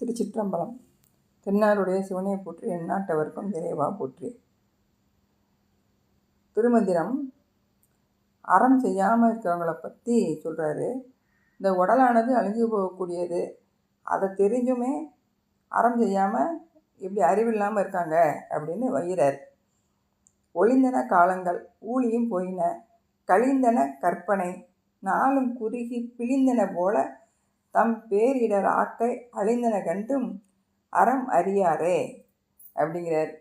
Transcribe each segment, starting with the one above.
திருச்சிற்றம்பலம். தென்னாருடைய சிவனை போற்றி எந்நாட்டவர்க்கும் இறைவா போற்றி. திருமந்திரம் அறம் செய்யாமல் இருக்கிறவங்கள பற்றி சொல்கிறாரு இந்த உடலானது அழிஞ்சு போகக்கூடியது. அதை தெரிஞ்சுமே அறம் செய்யாமல் இப்படி அறிவில்லாமல் இருக்காங்க அப்படின்னு வைகிறார் ஒளிந்தன காலங்கள் ஊழியும் போயின. கழிந்தன கற்பனை. நாளும் குறுகி பிழிந்தன போல தம் பேரிடர் ஆக்கை அழிந்தன கண்டும் அறம் அறியாரே அப்படிங்கிறார்.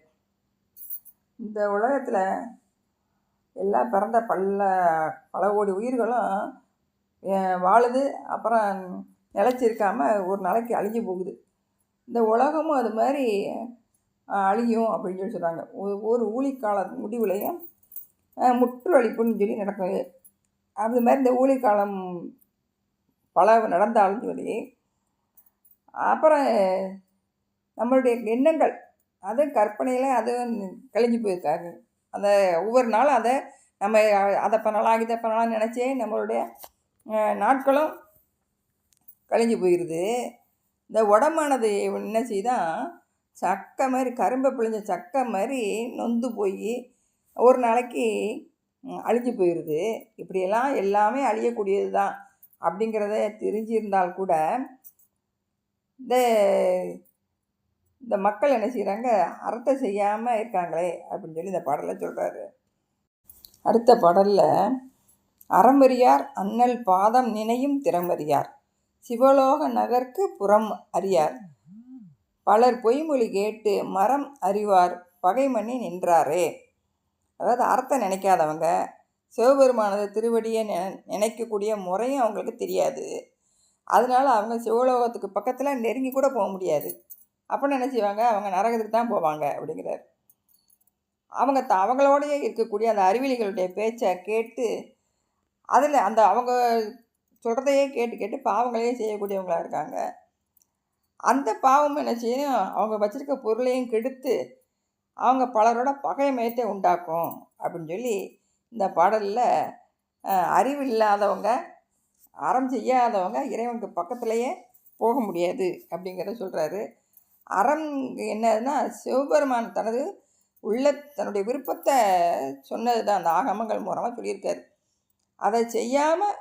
இந்த உலகத்தில் எல்லா பிறந்த பல்ல பல கோடி உயிர்களும் வாழுது அப்புறம் நிலச்சிருக்காமல் ஒரு நாளைக்கு அழிஞ்சு போகுது. இந்த உலகமும் அது மாதிரி அழியும் அப்படின்னு சொல்லி சொல்கிறாங்க ஒரு ஊழிக்கால முடிவுலையும் முற்று அழிப்புன்னு சொல்லி நடக்குது. அது மாதிரி இந்த ஊழிக்காலம் பல நடந்தாலும் சொல்லி அப்புறம் நம்மளுடைய எண்ணங்கள் அது கற்பனையில் அது கழிஞ்சு போயிருக்காரு. அந்த ஒவ்வொரு நாளும் அதை நம்ம அதை பண்ணலாம் இதை பண்ணலாம் நினச்சே நம்மளுடைய நாட்களும் கழிஞ்சு போயிடுது இந்த உடம்பானது என்ன செய்தான் சக்கை மாதிரி கரும்பை பிழிஞ்ச சக்கை மாதிரி நொந்து போய் ஒரு நாளைக்கு அழிஞ்சு போயிடுது இப்படியெல்லாம் எல்லாமே அழியக்கூடியது தான் அப்படிங்கிறத தெரிஞ்சிருந்தால் கூட இந்த இந்த மக்கள் என்ன செய்கிறாங்க அறத்தை செய்யாமல் இருக்காங்களே அப்படின்னு சொல்லி இந்த பாடலை சொல்கிறாரு அடுத்த பாடலில் அறமறியார் அண்ணல் பாதம் நினையும் திறமறியார் சிவலோக நகர்க்கு புறம் அறியார். பலர் பொய்மொழி கேட்டு மரம் அறிவார் பகைமணி நின்றாரே. அதாவது அறத்தை நினைக்காதவங்க சிவபெருமானது திருவடியை நெ நினைக்கக்கூடிய முறையும் அவங்களுக்கு தெரியாது. அதனால அவங்க சிவலோகத்துக்கு பக்கத்தில் நெருங்கி கூட போக முடியாது. அப்போ என்ன செய்வாங்க? அவங்க நரகத்துக்கு தான் போவாங்க அப்படிங்கிறார். அவங்க த அவங்களோடயே இருக்கக்கூடிய அந்த அறிவிலிகளுடைய பேச்சை கேட்டு அதில் அந்த அவங்க சொல்கிறதையே கேட்டு கேட்டு பாவங்களையே செய்யக்கூடியவங்களாக இருக்காங்க. அந்த பாவம் என்ன செய்யும்? அவங்க வச்சுருக்க பொருளையும் கெடுத்து அவங்க பலரோட பகைமயத்தை உண்டாக்கும் அப்படின்னு சொல்லி இந்த பாடலில் அறிவு இல்லாதவங்க அறம் செய்யாதவங்க இறைவனுக்கு பக்கத்துலேயே போக முடியாது அப்படிங்கிறத சொல்கிறாரு அறம் என்னதுன்னா சிவபெருமான் தனது உள்ள தன்னுடைய விருப்பத்தை சொன்னது தான் அந்த ஆகமங்கள் மூலமாக சொல்லியிருக்காரு. அதை செய்யாமல்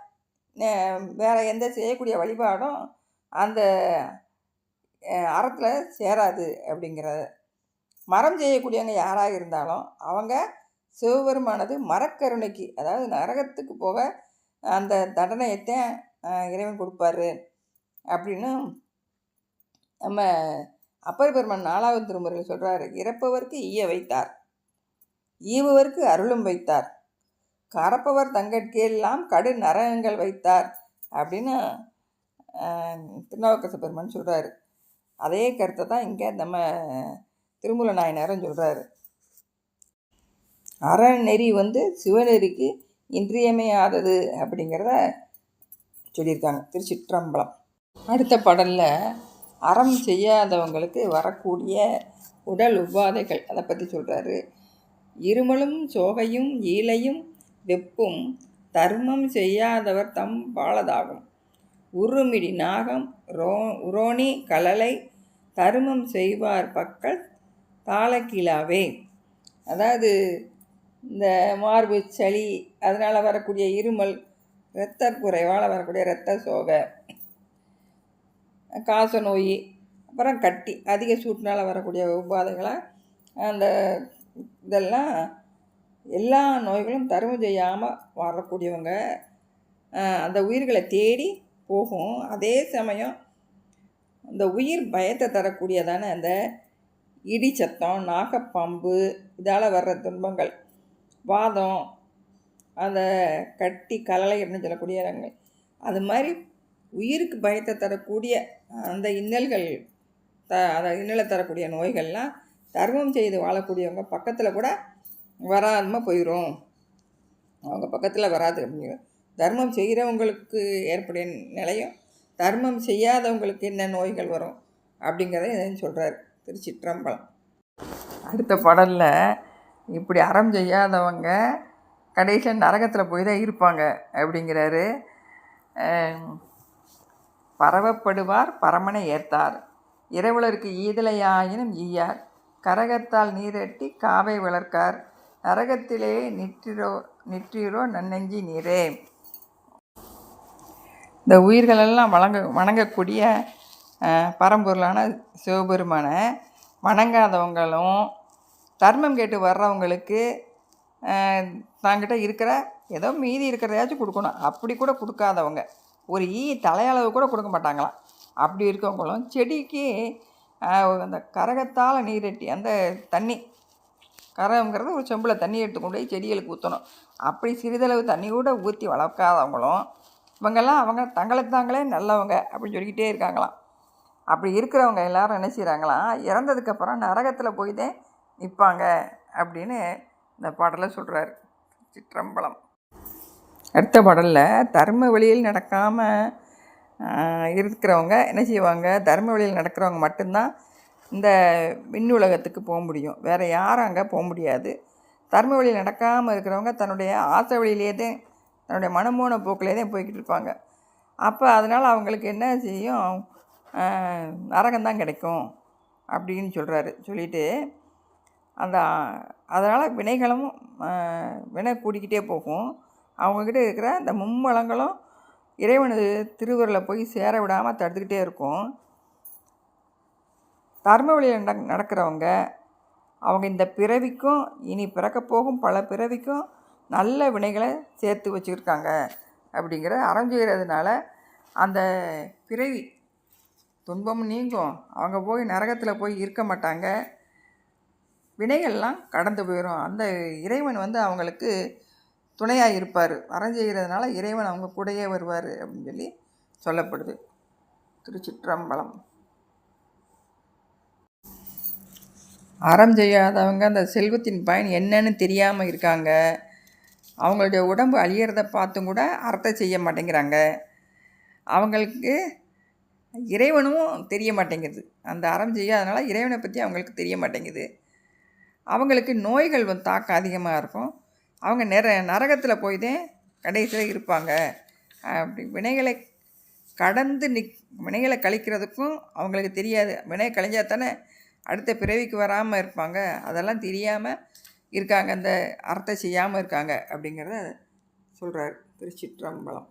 வேறு எந்த செய்யக்கூடிய வழிபாடும் அந்த அறத்தில் சேராது அப்படிங்கிறத. மரம் செய்யக்கூடியவங்க யாராக இருந்தாலும் அவங்க சிவபெருமானது மரக்கருணைக்கு அதாவது நரகத்துக்கு போக அந்த தண்டனையத்தான் இறைவன் கொடுப்பாரு. அப்படின்னு நம்ம அப்பர் பெருமான் நாலாவது திருமுறையில் சொல்கிறாரு இறப்பவர்க்கு ஈய வைத்தார். ஈவுவர்க்கு அருளும் வைத்தார். கறப்பவர் தங்கட்கெல்லாம் கடு நரகங்கள் வைத்தார். அப்படின்னு அஹ், திருநாவுக்கரசு பெருமான் சொல்கிறாரு அதே கருத்தை தான் இங்கே நம்ம திருமூல நாயனாரும் சொல்கிறாரு அறநெறி வந்து சிவநெறிக்கு இன்றியமையாதது அப்படிங்கிறத சொல்லியிருக்காங்க. திருச்சிற்றம்பலம். அடுத்த பாடலில் அறம் செய்யாதவங்களுக்கு வரக்கூடிய உடல் உபாதைகள் அதை பற்றி சொல்கிறாரு இருமலும் சோகையும் ஈலையும் வெப்பும் தர்மம் செய்யாதவர் தம் பாலதாகும். உருமிடி நாகம் ரோ உரோணி கலலை தருமம் செய்வார் பக்கள் தாளக்கிலாவே அதாவது இந்த மார்பு சளி அதனால் வரக்கூடிய இருமல் இரத்த குறைவால் வரக்கூடிய இரத்த சோகை காச நோய் அப்புறம் கட்டி அதிக சூட்டினால் வரக்கூடிய உபாதைகளை அந்த இதெல்லாம் எல்லா நோய்களும் தருமம் செய்யாமல் வரக்கூடியவங்க அந்த உயிர்களை தேடி போகும். அதே சமயம் அந்த உயிர் பயத்தை தரக்கூடியதான அந்த இடி சத்தம் நாகப்பாம்பு இதால் வர்ற துன்பங்கள் வாதம் அந்த கட்டி கலலை அப்படின்னு சொல்லக்கூடிய இடங்கள் அது மாதிரி உயிருக்கு பயத்தை தரக்கூடிய அந்த இன்னல்கள் த அந்த இன்னலை தரக்கூடிய நோய்கள்லாம் தர்மம் செய்து வாழக்கூடியவங்க பக்கத்தில் கூட வராமல் போயிடும் அவங்க பக்கத்தில் வராது அப்படிங்கிற தர்மம் செய்கிறவங்களுக்கு ஏற்படைய நிலையும் தர்மம் செய்யாதவங்களுக்கு என்ன நோய்கள் வரும் அப்படிங்கிறத சொல்கிறார் திருச்சிற்றம்பலம். அடுத்த பாடலில் இப்படி அறம் செய்யாதவங்க கடைசியில் நரகத்தில் போய் தான் இருப்பாங்க அப்படிங்கிறாரு. பரவப்படுவார் பரமனை ஏற்றார். இரவுலருக்கு ஈதலையாயினும் ஈயார். கரகத்தால் நீரட்டி காவை வளர்க்கார். நரகத்திலே நிற்றிரோ நிற்றீரோ நன்னெஞ்சி நீரே. இந்த உயிர்களெல்லாம் வழங்க வணங்கக்கூடிய பரம்பொருளான சிவபெருமானை வணங்காதவங்களும் தர்மம் கேட்டு வர்றவங்களுக்கு தாங்கிட்ட இருக்கிற ஏதோ மீதி இருக்கிறதையாச்சும் கொடுக்கணும். அப்படி கூட கொடுக்காதவங்க. ஒரு ஈ தலையளவு கூட கொடுக்க மாட்டாங்களாம். அப்படி இருக்கவங்களும் செடிக்கு அந்த கரகத்தால் நீரட்டி அந்த தண்ணி கரகங்கிறது ஒரு செம்பில் தண்ணி எடுத்து கொண்டு போய் செடிகளுக்கு ஊற்றணும் அப்படி சிறிதளவு தண்ணி கூட ஊற்றி வளர்க்காதவங்களும் இவங்கெல்லாம் அவங்க தங்களை தாங்களே நல்லவங்க அப்படின்னு சொல்லிக்கிட்டே இருக்காங்களாம். அப்படி இருக்கிறவங்க எல்லாரும் என்ன செய்கிறாங்களாம் இறந்ததுக்கப்புறம் நரகத்தில் போய் தான் நிற்பாங்க அப்படின்னு இந்த பாடலை சொல்கிறாரு சிற்றம்பலம். அடுத்த பாடலில் தர்ம வழியில் நடக்காமல் இருக்கிறவங்க என்ன செய்வாங்க? தர்ம வழியில் நடக்கிறவங்க மட்டும்தான் இந்த விண்ணுலகத்துக்கு போக முடியும். வேறு யாரும் அங்கே போக முடியாது. தர்ம வழியில் நடக்காமல் இருக்கிறவங்க தன்னுடைய ஆசை வழியிலே தான் தன்னுடைய மனமோன போக்கிலே தான் போய்கிட்டு இருப்பாங்க. அப்போ அதனால் அவங்களுக்கு என்ன செய்யும்? நரகம்தான் கிடைக்கும் அப்படின்னு சொல்கிறாரு சொல்லிவிட்டு அந்த அதனால் வினைகளும் வினை கூடிக்கிட்டே போகும். அவங்கக்கிட்ட இருக்கிற அந்த மும்மலங்களும் இறைவனது திருவருளை போய் சேர விடாமல் தடுத்துக்கிட்டே இருக்கும். தர்ம வழியில் நடக்கிறவங்க அவங்க இந்த பிறவிக்கும் இனி பிறக்கப் போகும் பல பிறவிக்கும் நல்ல வினைகளை சேர்த்து வச்சுருக்காங்க அப்படிங்கிற அரைஞ்சுகிறதுனால அந்த பிறவி துன்பம் நீங்கும். அவங்க போய் நரகத்தில் போய் இருக்க மாட்டாங்க. வினைகள்லாம் கடந்து போயிடும் அந்த இறைவன் வந்து அவங்களுக்கு துணையாக இருப்பார். அறம் செய்கிறதுனால இறைவன் அவங்க கூடயே வருவார் அப்படின்னு சொல்லி சொல்லப்படுது. திருச்சிற்றம்பலம். அறம் செய்யாதவங்க அந்த செல்வத்தின் பயன் என்னன்னு தெரியாமல் இருக்காங்க. அவங்களுடைய உடம்பு அழியிறத பார்த்தும் கூட அறத்தை செய்ய மாட்டேங்கிறாங்க. அவங்களுக்கு இறைவனும் தெரிய மாட்டேங்குது. அந்த அறம் செய்யாதனால இறைவனை பற்றி அவங்களுக்கு தெரிய மாட்டேங்குது. அவங்களுக்கு நோய்கள் வந்து தாக்கம் அதிகமாக இருக்கும். அவங்க நிற நரகத்தில் போய் தான் கடைசியில் இருப்பாங்க. அப்படி வினைகளை கடந்து நிக் வினைகளை கழிக்கிறதுக்கும் அவங்களுக்கு தெரியாது. வினை கழிஞ்சா தானே அடுத்த பிறவிக்கு வராமல் இருப்பாங்க. அதெல்லாம் தெரியாமல் இருக்காங்க. அந்த அர்த்தம் செய்யாமல் இருக்காங்க அப்படிங்கிறத சொல்கிறார் திருச்சிற்றம்பலம்.